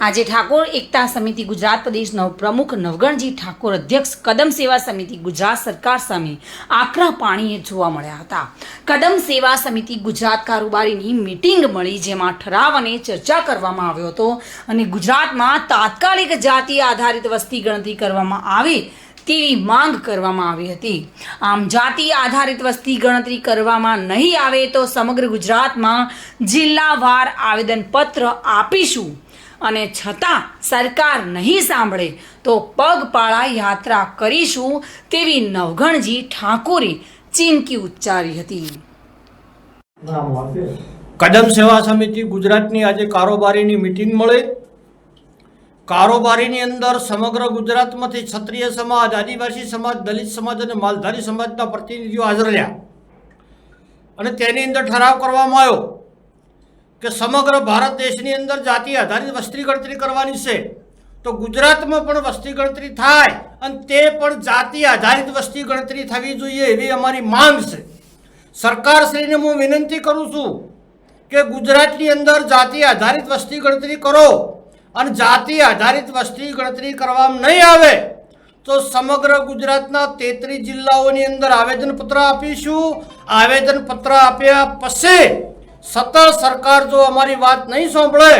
આજે ઠાકોર એકતા સમિતિ ગુજરાત પ્રદેશ નવ પ્રમુખ નવગણજી ઠાકોર અધ્યક્ષ કદમ સેવા સમિતિ ગુજરાત સરકાર સામે આકરા પાણીએ જોવા મળ્યા હતા. કદમ સેવા સમિતિ ગુજરાત કારોબારીની મીટિંગ મળી જેમાં ઠરાવ અને ચર્ચા કરવામાં આવ્યો હતો અને ગુજરાતમાં તાત્કાલિક જાતિ આધારિત વસ્તી ગણતરી કરવામાં આવે તેવી માંગ કરવામાં આવી હતી. આમ જાતિ આધારિત વસ્તી ગણતરી કરવામાં નહીં આવે તો સમગ્ર ગુજરાતમાં જિલ્લાવાર આવેદનપત્ર આપીશું. અને છતાં સરકાર નહીં સાંભળે તો પગપાળા યાત્રા કરીશું તેવી નવઘણજી ઠાકોરે ચીમકી ઉચ્ચારી હતી. કદમ સેવા સમિતિ ગુજરાતની આજે કારોબારીની મિટિંગ મળે. કારોબારીની અંદર સમગ્ર ગુજરાતમાંથી ક્ષત્રિય સમાજ આદિવાસી સમાજ દલિત સમાજ અને માલધારી સમાજના પ્રતિનિધિઓ હાજર રહ્યા. અને તેની અંદર ઠરાવ કરવામાં આવ્યો. કે સમગ્ર ભારત દેશની અંદર જાતિ આધારિત વસ્તી ગણતરી કરવાની છે, તો ગુજરાતમાં પણ વસ્તી ગણતરી થાય અને તે પણ જાતિ આધારિત વસ્તી ગણતરી થવી જોઈએ એવી અમારી માંગ છે. સરકારશ્રીને હું વિનંતી કરું છું કે ગુજરાતની અંદર જાતિ આધારિત વસ્તી ગણતરી કરો અને જાતિ આધારિત વસ્તી ગણતરી કરવામાં નહીં આવે તો સમગ્ર ગુજરાતના તેત્રીસ જિલ્લાઓની અંદર આવેદનપત્ર આપીશું. આવેદનપત્ર આપ્યા પછી સતત સરકાર જો અમારી વાત નહીં સાંભળે,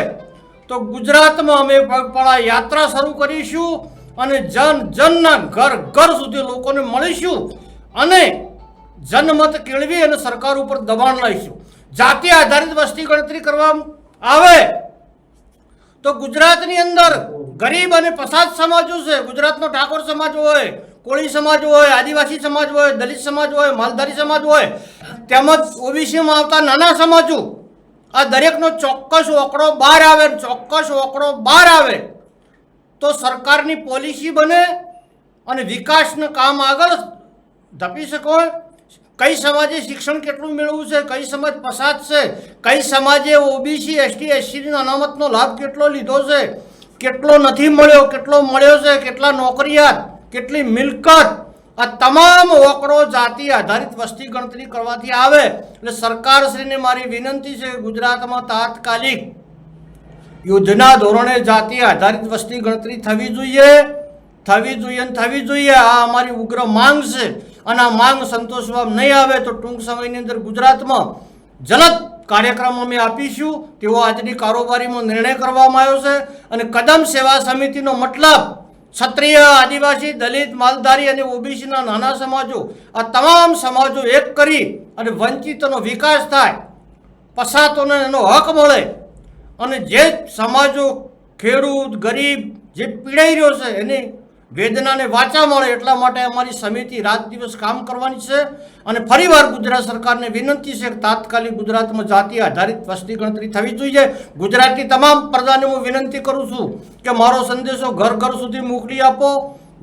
તો ગુજરાતમાં અમે પગપાળા યાત્રા શરૂ કરીશું અને જન જનના ઘર ઘર સુધી લોકોને મળીશું અને જનમત કેળવી અને સરકાર ઉપર દબાણ લઈશું જાતિ આધારિત વસ્તી ગણતરી કરવામાં આવે તો ગુજરાતની અંદર ગરીબ અને પસાદ સમાજો છે. ગુજરાતનો ઠાકોર સમાજ હોય, કોળી સમાજ હોય, આદિવાસી સમાજ હોય, દલિત સમાજ હોય, માલધારી સમાજ હોય તેમજ ઓબીસીમાં આવતા નાના સમાજો, આ દરેકનો ચોક્કસ ઓકડો બહાર આવે ચોક્કસ ઓકડો બહાર આવે, તો સરકારની પોલિસી બને અને વિકાસનું કામ આગળ ધપી શકો કઈ સમાજે શિક્ષણ કેટલું મેળવવું છે, કઈ સમાજ પસાદ છે, કઈ સમાજે ઓબીસી, એસટી, એસસીની અનામતનો લાભ કેટલો લીધો છે, કેટલો નથી મળ્યો, કેટલો મળ્યો છે, કેટલા નોકરિયાત, કેટલી મિલકત આ તમામ ઓકડો જાતિ આધારિત વસ્તી ગણતરી કરવાથી આવે એટલે સરકારશ્રીને મારી વિનંતી છે ગુજરાતમાં તાત્કાલિક યુદ્ધના ધોરણે જાતિ આધારિત વસ્તી ગણતરી થવી જોઈએ થવી જોઈએ અને થવી જોઈએ. આ અમારી ઉગ્ર માંગ છે અને આ માંગ સંતોષવા નહીં આવે તો ટૂંક સમયની અંદર ગુજરાતમાં જલદ કાર્યક્રમ અમે આપીશું. તેવો આજની કારોબારીમાં નિર્ણય કરવામાં આવ્યો છે અને કદમ સેવા સમિતિનો મતલબ ક્ષત્રિય, આદિવાસી, દલિત, માલધારી અને ઓબીસીના નાના સમાજો, આ તમામ સમાજો એક કરી અને વંચિતોનો વિકાસ થાય પસાતોને એનો હક મળે. અને જે સમાજો ખેડૂત, ગરીબ જે પીડાઈ રહ્યો છે, એની વેદનાને વાચા મળે એટલા માટે અમારી સમિતિ રાત દિવસ કામ કરવાની છે અને ફરીવાર ગુજરાત સરકારને વિનંતી છે કે તાત્કાલિક ગુજરાતમાં જાતિ આધારિત વસ્તી ગણતરી થવી જોઈએ. ગુજરાતની તમામ પ્રજાને હું વિનંતી કરું છું કે મારો સંદેશો ઘર ઘર સુધી મોકલી આપો.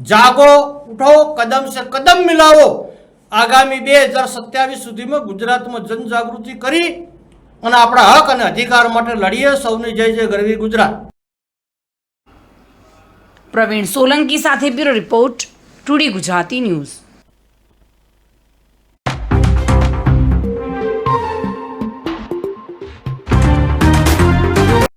જાગો, ઉઠો, કદમ સે કદમ મિલાવો. આગામી બે હજાર સત્યાવીસ સુધીમાં ગુજરાતમાં જનજાગૃતિ કરી અને આપણા હક અને અધિકાર માટે લડીએ. સૌને જય જય ગરવી ગુજરાત. પ્રવીણ સોલંકી સાથે bureau report today Gujarati news.